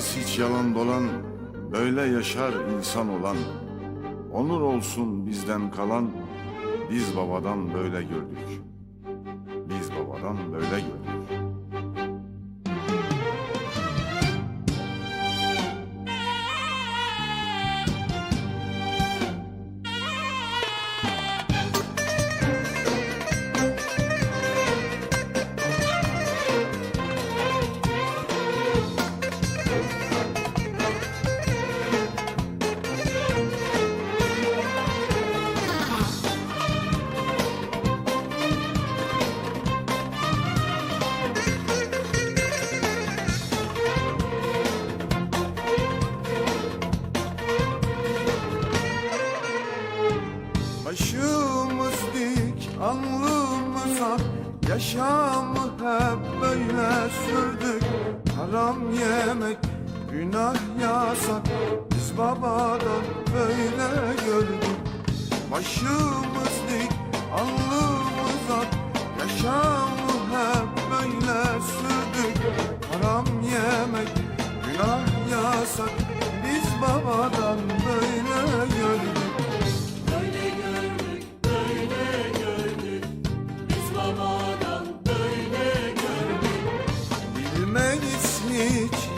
Bilmeyiz hiç yalan dolan, böyle yaşar insan olan. Onur olsun bizden kalan, biz babadan böyle gördük. Biz babadan böyle gördük. Sürdük. Haram yemek, günah yasak. Biz babadan böyle gördük. Başımız dik, alnımıza Yaşamı hep böyle sürdük. Haram yemek, günah yasak. Biz babadan böyle gördük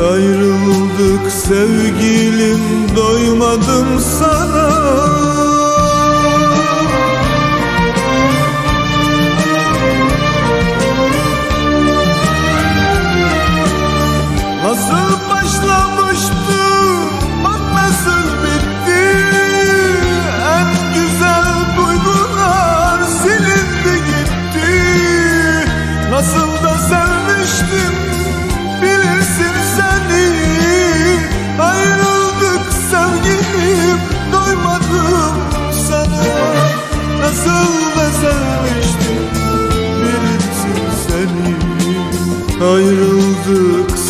Ayrıldık sevgilim doymadım sana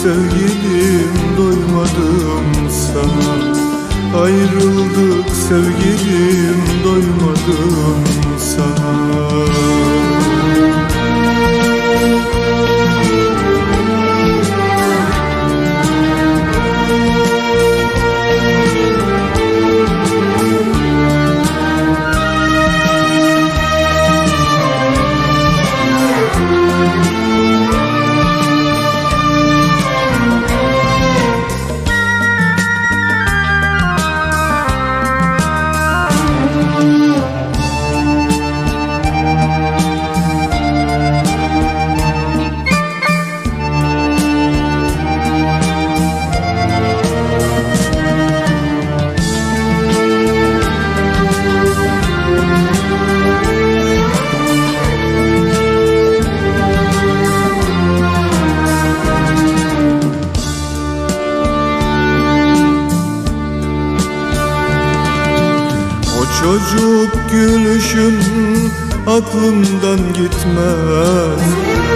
sevgilim doymadım sana. Ayrıldık sevgilim doymadım sana çocuk gülüşün aklımdan gitmez.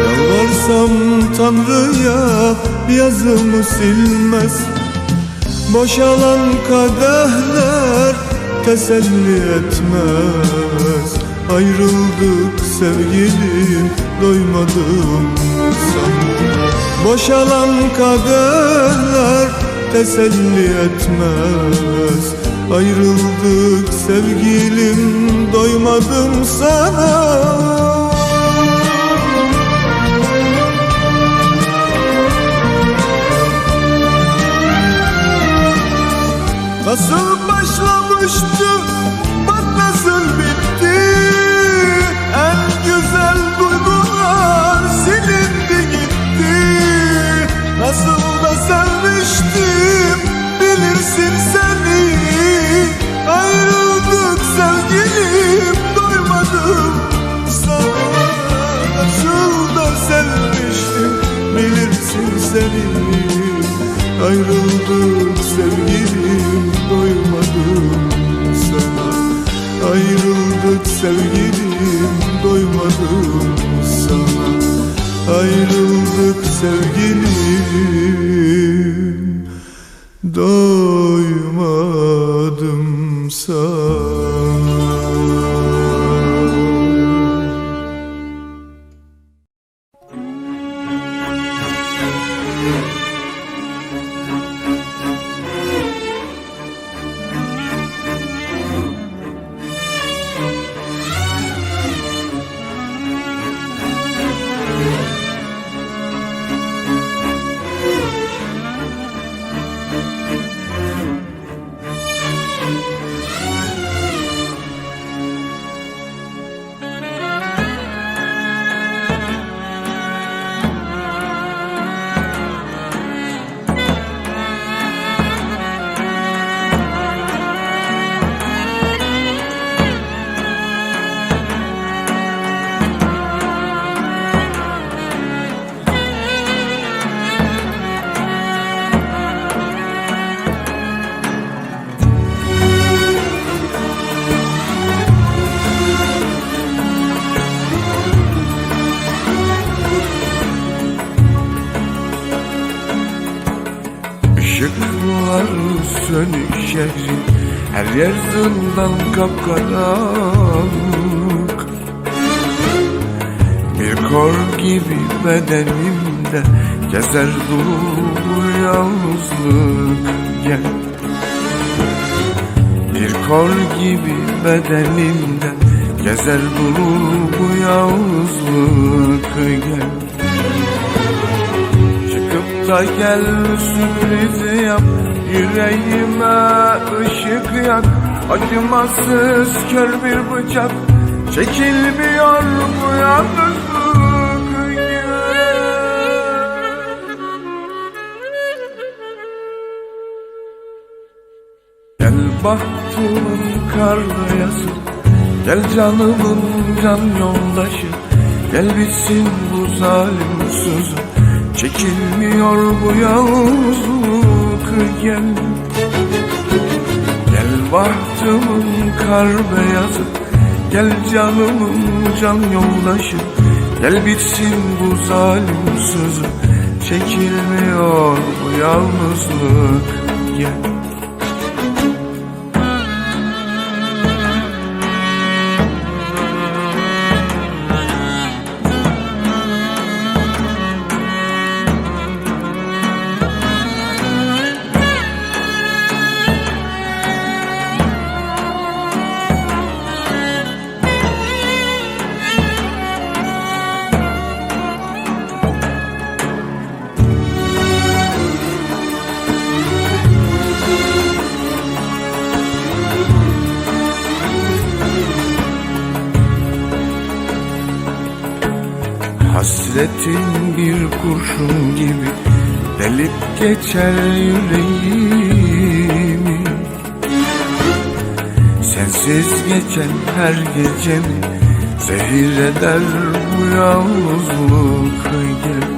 Yalvarsam Tanrı'ya yazımı silmez. Boşalan kadehler teselli etmez. Ayrıldık sevgilim doymadım sana. Boşalan kadehler teselli etmez Ayrıldık sevgilim doymadım sana. Nasıl bilirsin seni. Ayrıldık sevgilim doymadım sana. Ayrıldık sevgilim doymadım sana. Ayrıldık sevgilim doymadım şehri Her yer zindan kapkaranlık. Bir kor gibi bedenimde Gezer durur yalnızlık. Gel. Bir kor gibi bedenimde Gezer durur bu yalnızlık. Gel. Çıkıp da gel sürprizi yap Yüreğime ışık yak Acımasız kör bir bıçak. Çekilmiyor bu yalnızlık. Gel bahtımın karlı yazı Gel canımın can yoldaşı. Gel bitsin bu zalim sözü Çekilmiyor bu yalnızlık Gel Gel bahtımın kar beyazı Gel canımın can yoldaşı. Gel bitsin bu zalim sözü Çekilmiyor bu yalnızlık. Gel kurşun gibi delip geçer yüreğimi. Sensiz geçen her gecemi zehir eder bu yalnızlık gel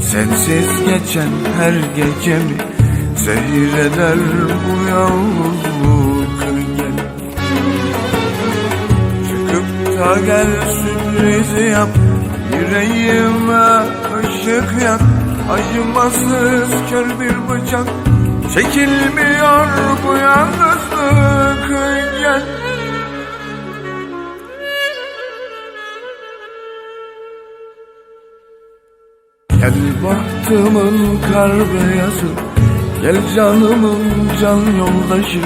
Sensiz geçen her gecemi zehir eder bu yalnızlık gel Çıkıp da gel sürprizi yap Yüreğime ışık yak Acımasız kör bir bıçak. Çekilmiyor bu yalnızlık Gel. Gel bahtımın kar beyazı Gel canımın can yoldaşı.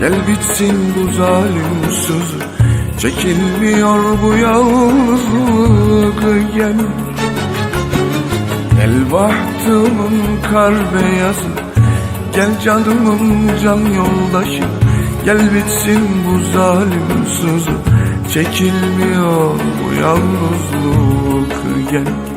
Gel bitsin bu zalim sözü Çekilmiyor bu yalnızlık Gel Gel bahtımın kar beyazı. Gel canımın can yoldaşı. Gel bitsin bu zalim sözü. Çekilmiyor bu yalnızlık Gel